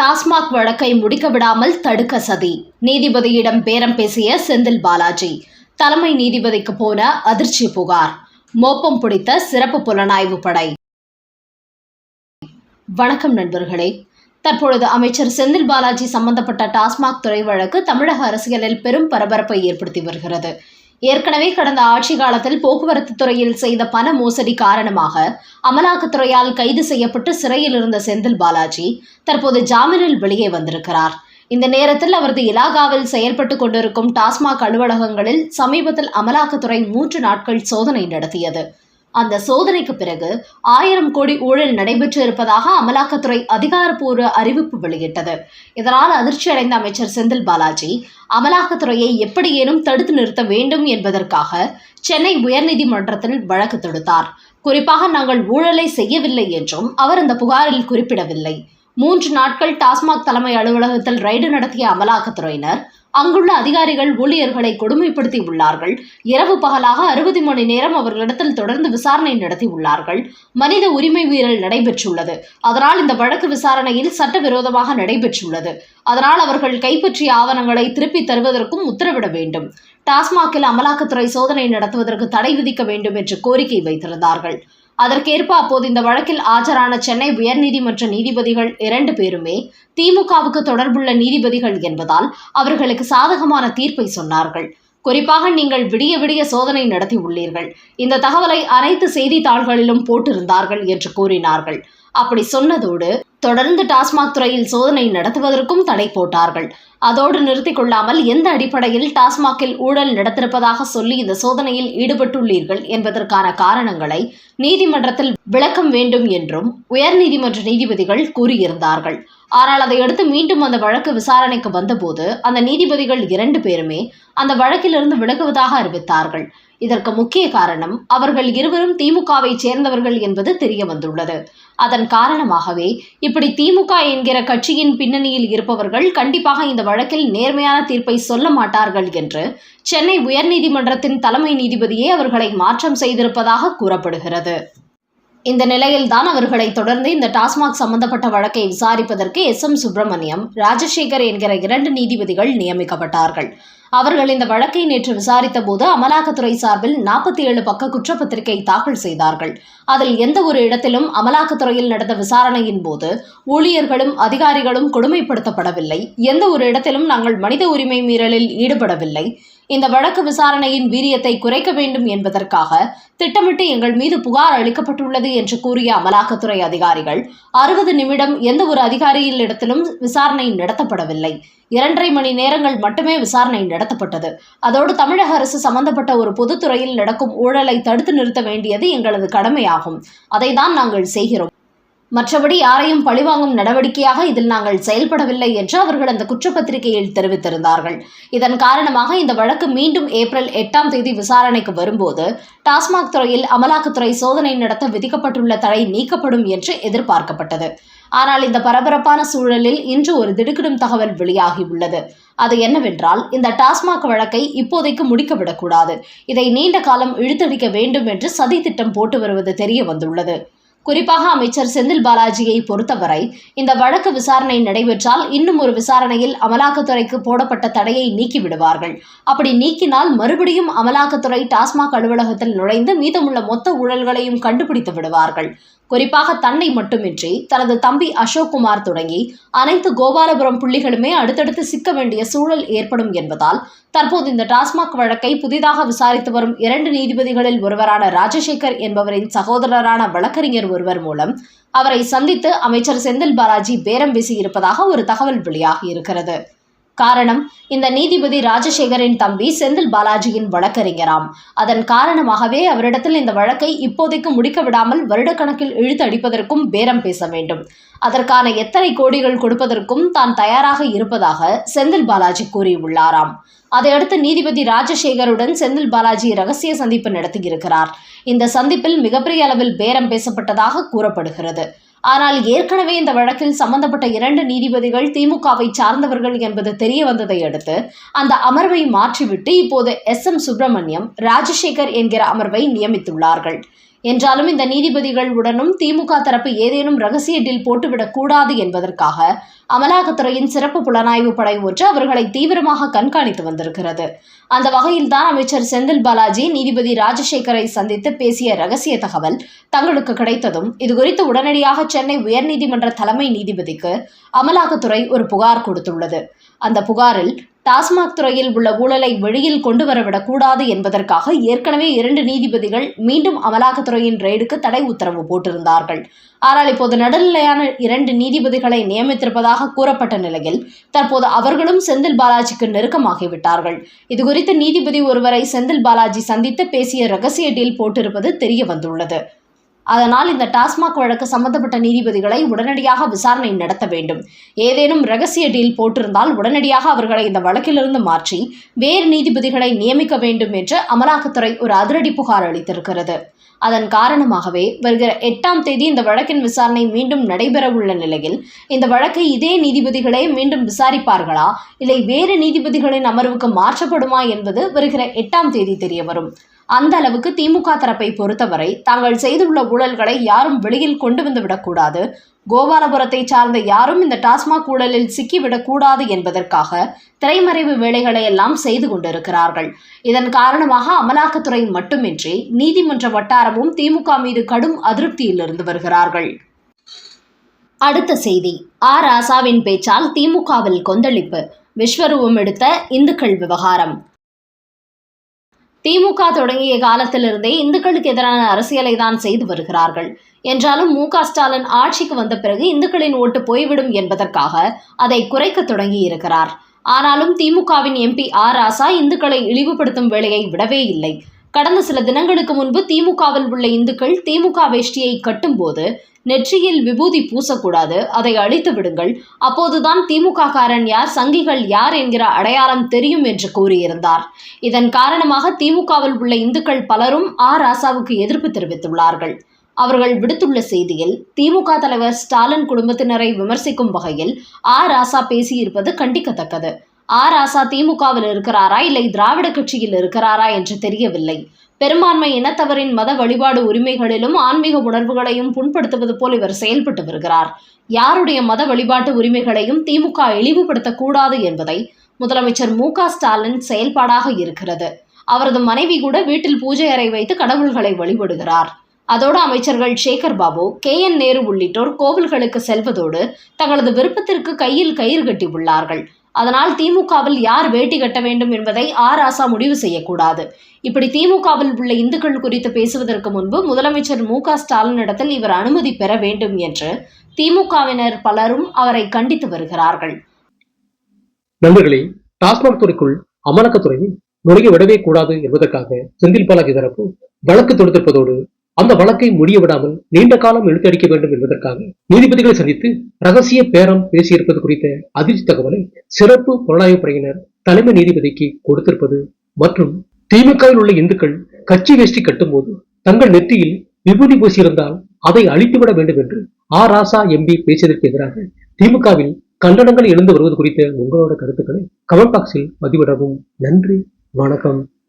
டாஸ்மாக் வழக்கை முடிக்க விடாமல் தடுக்க சதி. நீதிபதியிடம் பேரம் பேசிய செந்தில் பாலாஜி. தலைமை நீதிபதிக்கு போன அதிர்ச்சி புகார். மோப்பம் பிடித்த சிறப்பு புலனாய்வு படை. வணக்கம் நண்பர்களே. தற்பொழுது அமைச்சர் செந்தில் பாலாஜி சம்பந்தப்பட்ட டாஸ்மாக் துறை வழக்கு தமிழக அரசியலில் பெரும் பரபரப்பை ஏற்படுத்தி வருகிறது. ஏற்கனவே கடந்த ஆட்சி காலத்தில் போக்குவரத்து துறையில் செய்த பண மோசடி காரணமாக அமலாக்கத்துறையால் கைது செய்யப்பட்டு சிறையில் இருந்த செந்தில் பாலாஜி தற்போது ஜாமீனில் வெளியே வந்திருக்கிறார். இந்த நேரத்தில் அவரது இலாகாவில் செயல்பட்டு கொண்டிருக்கும் டாஸ்மாக் அலுவலகங்களில் சமீபத்தில் அமலாக்கத்துறை மூன்று நாட்கள் சோதனை நடத்தியது. அந்த சோதனைக்கு பிறகு ஆயிரம் கோடி ஊழல் நடைபெற்று இருப்பதாக அமலாக்கத்துறை அதிகாரப்பூர்வ அறிவிப்பு வெளியிட்டது. இதனால் அதிர்ச்சி அடைந்த அமைச்சர் செந்தில் பாலாஜி அமலாக்கத்துறையை எப்படியேனும் தடுத்து நிறுத்த வேண்டும் என்பதற்காக சென்னை உயர்நீதிமன்றத்தில் வழக்கு தொடுத்தார். குறிப்பாக நாங்கள் ஊழலை செய்யவில்லை என்றும் அவர் அந்த புகாரில் குறிப்பிடவில்லை. மூன்று நாட்கள் டாஸ்மாக் தலைமை அலுவலகத்தில் ரைடு நடத்திய அமலாக்கத்துறையினர் அங்குள்ள அதிகாரிகள் ஊழியர்களை கொடுமைப்படுத்தி உள்ளார்கள் இரவு பகலாக அறுபது மணி நேரம் அவர்களிடத்தில் தொடர்ந்து விசாரணை நடத்தி உள்ளார்கள் மனித உரிமை மீறல் நடைபெற்றுள்ளது. அதனால் இந்த வழக்கு விசாரணையில் சட்டவிரோதமாக நடைபெற்றுள்ளது. அதனால் அவர்கள் கைப்பற்றிய ஆவணங்களை திருப்பித் தருவதற்கும் உத்தரவிட வேண்டும். டாஸ்மாகில் அமலாக்கத்துறை சோதனை நடத்துவதற்கு தடை விதிக்க வேண்டும் என்று கோரிக்கை வைத்திருந்தார்கள். அதற்கேற்ப அப்போது இந்த வழக்கில் ஆஜரான சென்னை உயர்நீதிமன்ற நீதிபதிகள் இரண்டு பேருமே திமுகவுக்கு தொடர்புள்ள நீதிபதிகள் என்பதால் அவர்களுக்கு சாதகமான தீர்ப்பை சொன்னார்கள். குறிப்பாக நீங்கள் விடிய விடிய சோதனை நடத்தி உள்ளீர்கள். இந்த தகவலை அனைத்து செய்தித்தாள்களிலும் போட்டிருந்தார்கள் என்று கூறினார்கள். அப்படி சொன்னதோடு தொடர்ந்து டாஸ்மாக் துறையில் சோதனை நடத்துவதற்கும் தடை போட்டார்கள். அதோடு நிறுத்திக் கொள்ளாமல் எந்த அடிப்படையில் டாஸ்மாகில் ஊழல் நடத்திருப்பதாக சொல்லி இந்த சோதனையில் ஈடுபட்டுள்ளீர்கள் என்பதற்கான காரணங்களை நீதிமன்றத்தில் விளக்கம் வேண்டும் என்றும் உயர்நீதிமன்ற நீதிபதிகள் கூறியிருந்தார்கள். ஆனால் அதையடுத்து மீண்டும் அந்த வழக்கு விசாரணைக்கு வந்தபோது அந்த நீதிபதிகள் இரண்டு பேருமே அந்த வழக்கிலிருந்து விலகுவதாக அறிவித்தார்கள். இதற்கு முக்கிய காரணம் அவர்கள் இருவரும் திமுகவை சேர்ந்தவர்கள் என்பது தெரிய வந்துள்ளது. அதன் காரணமாகவே இப்படி திமுக என்கிற கட்சியின் பின்னணியில் இருப்பவர்கள் கண்டிப்பாக இந்த வழக்கில் நேர்மையான தீர்ப்பை சொல்ல மாட்டார்கள் என்று சென்னை உயர்நீதிமன்றத்தின் தலைமை நீதிபதியே அவர்களை மாற்றம் செய்திருப்பதாக கூறப்படுகிறது. இந்த நிலையில்தான் அவர்களை தொடர்ந்து இந்த டாஸ்மாக் சம்பந்தப்பட்ட வழக்கை விசாரிப்பதற்கு எஸ் எம் சுப்பிரமணியம் ராஜசேகர் என்கிற இரண்டு நீதிபதிகள் நியமிக்கப்பட்டார்கள். அவர்கள் இந்த வழக்கை நேற்று விசாரித்த போது அமலாக்கத்துறை சார்பில் நாற்பத்தி ஏழு பக்க குற்றப்பத்திரிகை தாக்கல் செய்தார்கள். அதில் எந்த ஒரு இடத்திலும் அமலாக்கத்துறையில் நடந்த விசாரணையின் போது ஊழியர்களும் அதிகாரிகளும் கொடுமைப்படுத்தப்படவில்லை. எந்த ஒரு இடத்திலும் நாங்கள் மனித உரிமை மீறலில் ஈடுபடவில்லை. இந்த வழக்கு விசாரணையின் வீரியத்தை குறைக்க வேண்டும் என்பதற்காக திட்டமிட்டு எங்கள் மீது புகார் அளிக்கப்பட்டுள்ளது என்று கூறிய அமலாக்கத்துறை அதிகாரிகள் அறுபது நிமிடம் எந்த ஒரு அதிகாரியிடத்திலும் விசாரணை நடத்தப்படவில்லை. இரண்டரை மணி நேரங்கள் மட்டுமே விசாரணை நடத்தப்பட்டது. அதோடு தமிழக அரசு சம்பந்தப்பட்ட ஒரு பொதுத்துறையில் நடக்கும் ஊழலை தடுத்து நிறுத்த வேண்டியது எங்களது கடமையாகும். அதைதான் நாங்கள் செய்கிறோம். மற்றபடி யாரையும் பழிவாங்கும் நடவடிக்கையாக இதில் நாங்கள் செயல்படவில்லை என்று அவர்கள் அந்த குற்றப்பத்திரிகையில் தெரிவித்திருந்தார்கள். இதன் காரணமாக இந்த வழக்கு மீண்டும் ஏப்ரல் எட்டாம் தேதி விசாரணைக்கு வரும்போது டாஸ்மாக் துறையில் அமலாக்கத்துறை சோதனை நடத்த விதிக்கப்பட்டுள்ள தடை நீக்கப்படும் என்று எதிர்பார்க்கப்பட்டது. ஆனால் இந்த பரபரப்பான சூழலில் இன்று ஒரு திடுக்கிடும் தகவல் வெளியாகியுள்ளது. அது என்னவென்றால் இந்த டாஸ்மாக் வழக்கை இப்போதைக்கு முடிக்கவிடக்கூடாது. இதை நீண்ட காலம் இழுத்தடிக்க வேண்டும் என்று சதி திட்டம் போட்டு வருவது தெரிய வந்துள்ளது. குறிப்பாக அமைச்சர் செந்தில் பாலாஜியை பொறுத்தவரை இந்த வழக்கு விசாரணை நடைபெற்றால் இன்னும் ஒரு விசாரணையில் அமலாக்கத்துறைக்கு போடப்பட்ட தடையை நீக்கி விடுவார்கள் அப்படி நீக்கினால் மறுபடியும் அமலாக்கத்துறை டாஸ்மாக் அலுவலகத்தில் நுழைந்து மீதமுள்ள மொத்த ஊழல்களையும் கண்டுபிடித்து விடுவார்கள். குறிப்பாக தன்னை மட்டுமின்றி தனது தம்பி அசோக் குமார் தொடங்கி அனைத்து கோபாலபுரம் புள்ளிகளுமே அடுத்தடுத்து சிக்க வேண்டிய சூழல் ஏற்படும் என்பதால் தற்போது இந்த டாஸ்மாக் வழக்கை புதிதாக விசாரித்து வரும் இரண்டு நீதிபதிகளில் ஒருவரான ராஜசேகர் என்பவரின் சகோதரரான வழக்கறிஞர் ஒருவர் மூலம் அவரை சந்தித்து அமைச்சர் செந்தில் பாலாஜி பேரம் பேசியிருப்பதாக ஒரு தகவல் வெளியாகி இருக்கிறது. காரணம் இந்த நீதிபதி ராஜசேகரின் தம்பி செந்தில் பாலாஜியின் வழக்கறிஞராம். அதன் காரணமாகவே அவரிடத்தில் இந்த வழக்கை இப்போதைக்கு முடிக்க விடாமல் வருடக்கணக்கில் இழுத்து அடிப்பதற்கும் பேரம் பேச வேண்டும். அதற்கான எத்தனை கோடிகள் கொடுப்பதற்கும் தான் தயாராக இருப்பதாக செந்தில் பாலாஜி கூறியுள்ளாராம். அதையடுத்து நீதிபதி ராஜசேகருடன் செந்தில் பாலாஜி ரகசிய சந்திப்பு நடத்தியிருக்கிறார். இந்த சந்திப்பில் மிகப்பெரிய அளவில் பேரம் பேசப்பட்டதாக கூறப்படுகிறது. ஆனால் ஏற்கனவே இந்த வழக்கில் சம்பந்தப்பட்ட இரண்டு நீதிபதிகள் திமுகவை சார்ந்தவர்கள் என்பது தெரிய வந்ததை அடுத்து அந்த அமர்வை மாற்றிவிட்டு இப்போது எஸ் எம் சுப்பிரமணியம் ராஜசேகர் என்கிற அமர்வை நியமித்துள்ளார்கள். என்றாலும் இந்த நீதிபதிகள் உடனும் திமுக தரப்பு ஏதேனும் ரகசிய டீல் போட்டுவிடக் கூடாது என்பதற்காக அமலாக்கத்துறையின் சிறப்பு புலனாய்வு படை ஒன்று அவர்களை தீவிரமாக கண்காணித்து வந்திருக்கிறது. அந்த வகையில்தான் அமைச்சர் செந்தில் பாலாஜி நீதிபதி ராஜசேகரை சந்தித்து பேசிய ரகசிய தகவல் தங்களுக்கு கிடைத்ததும் இதுகுறித்து உடனடியாக சென்னை உயர்நீதிமன்ற தலைமை நீதிபதிக்கு அமலாக்கத்துறை ஒரு புகார் கொடுத்துள்ளது. அந்த புகாரில் டாஸ்மாக் துறையில் உள்ள ஊழலை வெளியில் கொண்டு வரவிடக்கூடாது என்பதற்காக ஏற்கனவே இரண்டு நீதிபதிகள் மீண்டும் அமலாக்கத்துறையின் ரெய்டுக்கு தடை உத்தரவு போட்டிருந்தார்கள். ஆனால் இப்போது நடுநிலையான இரண்டு நீதிபதிகளை நியமித்திருப்பதாக கூறப்பட்ட நிலையில் தற்போது அவர்களும் செந்தில் பாலாஜிக்கு நெருக்கமாகிவிட்டார்கள். இதுகுறித்து நீதிபதி ஒருவரை செந்தில் பாலாஜி சந்தித்து பேசிய ரகசிய டீல் போட்டிருப்பது தெரிய வந்துள்ளது அதனால் இந்த டாஸ்மாக் வழக்கு சம்பந்தப்பட்ட நீதிபதிகளை உடனடியாக விசாரணை நடத்த வேண்டும். ஏதேனும் ரகசிய டீல் போட்டிருந்தால் உடனடியாக அவர்களை இந்த வழக்கிலிருந்து மாற்றி வேறு நீதிபதிகளை நியமிக்க வேண்டும் என்று அமலாக்கத்துறை ஒரு அதிரடி புகார் அளித்திருக்கிறது. அதன் காரணமாகவே வருகிற எட்டாம் தேதி இந்த வழக்கின் விசாரணை மீண்டும் நடைபெறவுள்ள நிலையில் இந்த வழக்கை இதே நீதிபதிகளே மீண்டும் விசாரிப்பார்களா? இல்லை வேறு நீதிபதிகளின் அமர்வுக்கு மாற்றப்படுமா என்பது வருகிற எட்டாம் தேதி தெரியவரும். அந்த அளவுக்கு திமுக தரப்பை பொறுத்தவரை தாங்கள் செய்துள்ள ஊழல்களை யாரும் வெளியில் கொண்டு வந்து விடக்கூடாது. கோபாலபுரத்தை சார்ந்த யாரும் இந்த டாஸ்மாக் ஊழலில் சிக்கிவிடக்கூடாது என்பதற்காக திரைமறைவு வேலைகளை எல்லாம் செய்து கொண்டிருக்கிறார்கள். இதன் காரணமாக அமலாக்கத்துறை மட்டுமின்றி நீதிமன்ற வட்டாரமும் திமுக மீது கடும் அதிருப்தியில் இருந்து வருகிறார்கள். அடுத்த செய்தி. ஆ ராசாவின் பேச்சால் திமுகவில் கொந்தளிப்பு. விஸ்வரூபம் எடுத்த இந்துக்கள் விவகாரம். திமுக தொடங்கிய காலத்திலிருந்தே இந்துக்களுக்கு எதிரான அரசியலை தான் செய்து வருகிறார்கள். என்றாலும் மு க ஸ்டாலின் ஆட்சிக்கு வந்த பிறகு இந்துக்களின் ஓட்டு போய்விடும் என்பதற்காக அதை குறைக்க தொடங்கி இருக்கிறார் ஆனாலும் திமுகவின் எம்பி ஆர் ராசா இந்துக்களை இழிவுபடுத்தும் வேலையை விடவே இல்லை. கடந்த சில தினங்களுக்கு முன்பு திமுகவில் உள்ள இந்துக்கள் திமுக வேஷ்டியை கட்டும்போது நெற்றியில் விபூதி பூசக்கூடாது அதை அழித்து விடுங்கள். அப்போதுதான் திமுக காரன் யார் சங்கிகள் யார் என்கிற அடையாளம் தெரியும் என்று கூறியிருந்தார். இதன் காரணமாக திமுகவில் உள்ள இந்துக்கள் பலரும் ஆ. ராசாவுக்கு எதிர்ப்பு தெரிவித்துள்ளார்கள். அவர்கள் விடுத்துள்ள செய்தியில் திமுக தலைவர் ஸ்டாலின் குடும்பத்தினரை விமர்சிக்கும் வகையில் ஆ. ராசா பேசியிருப்பது கண்டிக்கத்தக்கது. ஆ ராசா திமுகவில் இருக்கிறாரா இல்லை திராவிட கட்சியில் இருக்கிறாரா என்று தெரியவில்லை. பெரும்பான்மை இனத்தவரின் மத வழிபாடு உரிமைகளிலும் ஆன்மீக உணர்வுகளையும் புண்படுத்துவது போல் இவர் செயல்பட்டு வருகிறார். யாருடைய மத வழிபாட்டு உரிமைகளையும் திமுக இழிவுபடுத்தக்கூடாது என்பதை முதலமைச்சர் மு ஸ்டாலின் செயல்பாடாக இருக்கிறது. அவரது மனைவி கூட வீட்டில் பூஜை அறை வைத்து கடவுள்களை வழிபடுகிறார். அதோடு அமைச்சர்கள் சேகர் பாபு கே என் நேரு உள்ளிட்டோர் கோவில்களுக்கு செல்வதோடு தங்களது விருப்பத்திற்கு கையில் கயிறு கட்டி உள்ளார்கள் அதனால் திமுகவில் யார் வேட்டி கட்ட வேண்டும் என்பதை ஆர் ஆசா முடிவு செய்யக்கூடாது. இப்படி திமுகவில் உள்ள இந்துக்கள் குறித்து பேசுவதற்கு முன்பு முதலமைச்சர் மு. க. ஸ்டாலினிடத்தில் இவர் அனுமதி பெற வேண்டும் என்று திமுகவினர் பலரும் அவரை கண்டித்து வருகிறார்கள். நண்பர்களே டாஸ்மாக் துறைக்குள் அமலாக்கத்துறையை நுழைய விடவே கூடாது என்பதற்காக செந்தில் பாலாஜி தரப்பு வழக்கு தொடுத்திருப்பதோடு அந்த வழக்கை முடிய விடாமல் நீண்ட காலம் இழுத்தடிக்க வேண்டும் என்பதற்காக நீதிபதிகளை சந்தித்து ரகசிய பேரம் பேசியிருப்பது குறித்த அதிர்ச்சி தகவலை சிறப்பு புலனாய்வு படையினர் தலைமை நீதிபதிக்கு கொடுத்திருப்பது மற்றும் திமுகவில் உள்ள இந்துக்கள் கட்சி வேஷ்டி கட்டும்போது தங்கள் நெற்றியில் விபூதி பூசியிருந்தால் அதை அழித்துவிட வேண்டும் என்று ஆர் ராசா எம்பி பேசியதற்கு எதிராக திமுகவில் கண்டனங்கள் எழுந்து வருவது குறித்த உங்களோட கருத்துக்களை கமெண்ட் பாக்ஸில் பதிவிடவும். நன்றி வணக்கம்.